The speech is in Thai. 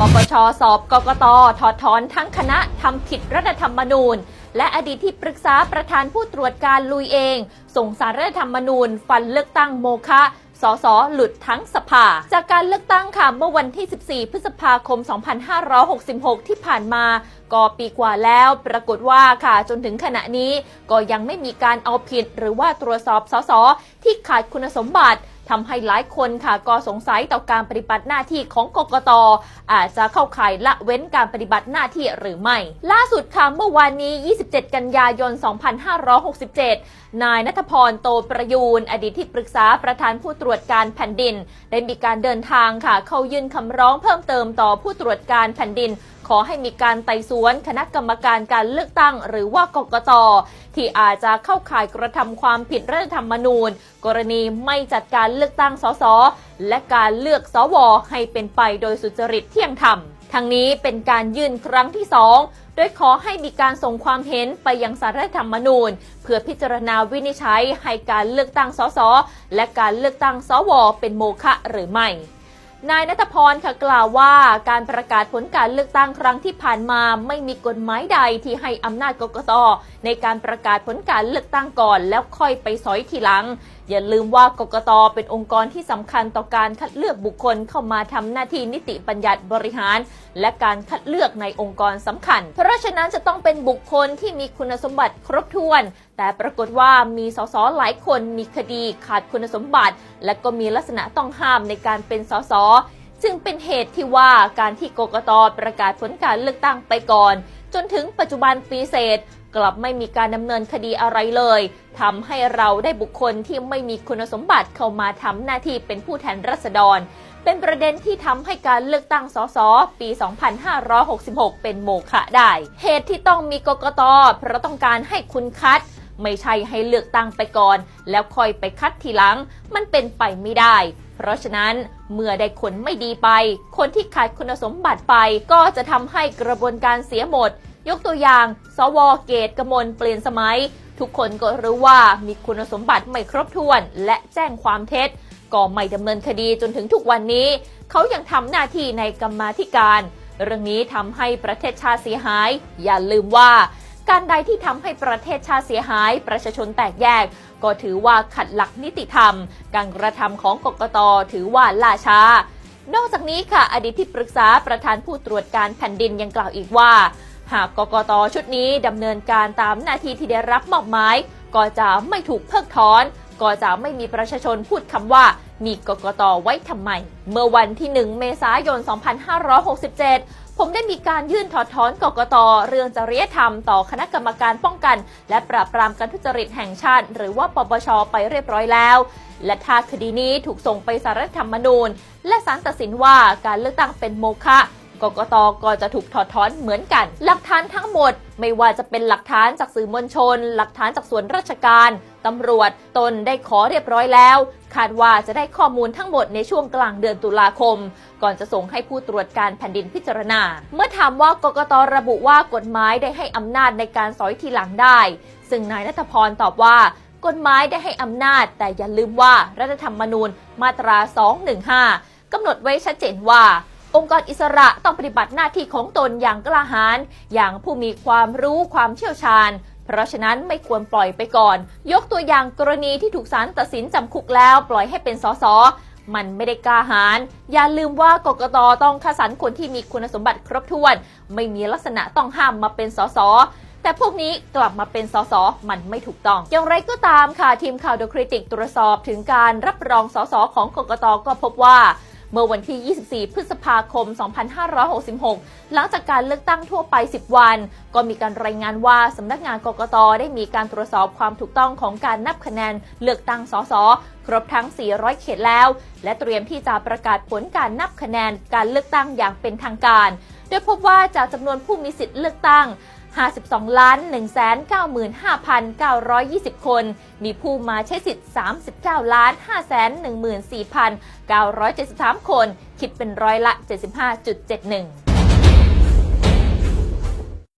ปปชสอบกกตถอดถอนทั้งคณะทำผิดรัฐธรรมนูญ และอดีตที่ปรึกษาประธานผู้ตรวจการลุยเอง ส่งสารรัฐธรรมนูญ ฟันเลือกตั้งโมฆะสสหลุดทั้งสภา จากการเลือกตั้งค่ะเมื่อวันที่ 14 พฤษภาคม 2566 ที่ผ่านมา ก็ปีกว่าแล้ว ปรากฏว่าค่ะจนถึงขณะนี้ ก็ยังไม่มีการเอาผิด หรือว่าตรวจสอบสสที่ขาดคุณสมบัติ ทำให้หลายคนค่ะก็สงสัยต่อการปฏิบัติหน้าที่ของกกตอาจจะเข้าข่ายละเว้นการปฏิบัติหน้าที่หรือไม่ ล่าสุดค่ะเมื่อวานนี้ 27 กันยายน 2567 นายนัทพรโตประยูน อดีตที่ปรึกษาประธานผู้ตรวจการแผ่นดิน ได้มีการเดินทางค่ะ เข้ายื่นคำร้องเพิ่มเติมต่อผู้ตรวจการแผ่นดิน ขอให้มีการไต่สวนคณะกรรมการการเลือกตั้ง หรือว่ากกตที่อาจจะเข้าข่ายกระทำความผิดรัฐธรรมนูญ กรณีไม่จัดการเลือกตั้งสสและการเลือกสวให้เป็นไปโดยสุจริตเที่ยงธรรมทั้งนี้เป็นการยื่นครั้งที่สองโดยขอให้มีการส่งความเห็นไปยังสารรัฐธรรมนูญ เพื่อพิจารณาวินิจฉัยให้การเลือกตั้งสสและการเลือกตั้งสวเป็นโมฆะหรือไม่ นายนัทพรค่ะกล่าวว่าการประกาศผลการเลือกตั้งครั้งที่ผ่านมาไม่มีกฎหมายใดที่ให้อำนาจกกตในการประกาศผลการเลือกตั้งก่อน แล้วค่อยไปสอยทีหลัง อย่าลืมว่ากกตเป็นองค์กรที่สำคัญต่อการคัดเลือกบุคคลเข้ามาทำหน้าที่นิติบัญญัติบริหาร และการคัดเลือกในองค์กรสำคัญ เพราะฉะนั้นจะต้องเป็นบุคคลที่มีคุณสมบัติครบถ้วน แต่ปรากฏว่ามีสสหลายคนมีคดีขาดคุณสมบัติ และก็มีลักษณะต้องห้ามในการเป็นสสจึงเป็นเหตุที่ว่าการที่กกตประกาศผลการเลือกตั้งไปก่อน จนถึงปัจจุบันปีเศษ กลับไม่มีการดำเนินคดีอะไรเลยทำให้เราได้บุคคลที่ไม่มีคุณสมบัติเข้ามาทำหน้าที่เป็นผู้แทนรัษฎร เป็นประเด็นที่ทำให้การเลือกตั้งสสปี 2566 เป็นโมฆะได้ เหตุที่ต้องมีกกตเพราะต้องการให้คุณคัดไม่ใช่ให้เลือกตั้งไปก่อน แล้วค่อยไปคัดทีหลัง มันเป็นไปไม่ได้ เพราะฉะนั้นเมื่อได้คนไม่ดีไป คนที่ขาดคุณสมบัติไป ก็จะทำให้กระบวนการเสียหมด ยกตัวอย่าง สวเกตกมลเปลี่ยนสมัย ทุกคนก็รู้ว่ามีคุณสมบัติไม่ครบถ้วน และแจ้งความเท็จ ก็ไม่ดำเนินคดีจนถึงทุกวันนี้ เขายังทำหน้าที่ในกรรมาธิการ เรื่องนี้ทำให้ประเทศชาติเสียหาย อย่าลืมว่า การใดที่ทำให้ประเทศชาติเสียหาย ประชาชนแตกแยก ก็ถือว่าขัดหลักนิติธรรม การกระทำของกกตถือว่าล่าช้า นอกจากนี้ค่ะ อดีตที่ปรึกษาประธานผู้ตรวจการแผ่นดินยังกล่าวอีกว่า หากกกตชุดนี้ดำเนินการตามหน้าที่ที่ได้รับมอบหมาย ก็จะไม่ถูกเพิกถอน ก็จะไม่มีประชาชนพูดคำว่ามีกกตไว้ทำไม เมื่อวันที่ 1 เมษายน 2567 ผมได้มีการยื่นถอดถอนกกตเรื่องจริยธรรมต่อคณะกรรมการป้องกัน และปราบปรามการทุจริตแห่งชาติ หรือว่าปปชไปเรียบร้อยแล้ว และถ้าคดีนี้ถูกส่งไปสารรัฐธรรมนูญ และศาลตัดสินว่าการเลือกตั้งเป็นโมฆะ กกตก็จะถูกถอดถอนเหมือนกัน หลักฐานทั้งหมด ไม่ว่าจะเป็นหลักฐานจากสื่อมวลชน หลักฐานจากส่วนราชการตำรวจตนได้ขอเรียบร้อยแล้ว คาดว่าจะได้ข้อมูลทั้งหมดในช่วงกลางเดือนตุลาคม ก่อนจะส่งให้ผู้ตรวจการแผ่นดินพิจารณา เมื่อถามว่ากกตระบุว่ากฎหมายได้ให้อำนาจในการสอยทีหลังได้ ซึ่งนายนัทพรตอบว่ากฎหมายได้ให้อำนาจ แต่อย่าลืมว่ารัฐธรรมนูญมาตรา 215กำหนดไว้ชัดเจนว่า องค์กรอิสระต้องปฏิบัติหน้าที่ของตนอย่างกล้าหาญอย่างผู้มีความรู้ความเชี่ยวชาญ เพราะฉะนั้นไม่ควรปล่อยไปก่อน ยกตัวอย่างกรณีที่ถูกศาลตัดสินจำคุกแล้วปล่อยให้เป็นสสมันไม่ได้กล้าหาญอย่าลืมว่ากกตต้องคัดสรรคนที่มีคุณสมบัติครบถ้วน ไม่มีลักษณะต้องห้ามมาเป็นสสแต่พวกนี้กลับมาเป็นสสมันไม่ถูกต้อง อย่างไรก็ตามค่ะทีมข่าว The Critic ตรวจสอบถึงการรับรองสสของกกตก็พบว่า เมื่อวันที่ 24 พฤษภาคม 2566 หลังจากการเลือกตั้งทั่วไป 10 วัน ก็มีการรายงานว่าสำนักงานกกตได้มีการตรวจสอบความถูกต้องของการนับคะแนนเลือกตั้งสสครบทั้ง 400 เขตแล้ว และเตรียมที่จะประกาศผลการนับคะแนนการเลือกตั้งอย่างเป็นทางการ โดยพบว่าจากจำนวนผู้มีสิทธิ์เลือกตั้ง 52 ล้าน 195,920 คน มีผู้มาใช้สิทธิ์ 39 ล้าน 514,973 คน คิดเป็นร้อยละ 75.71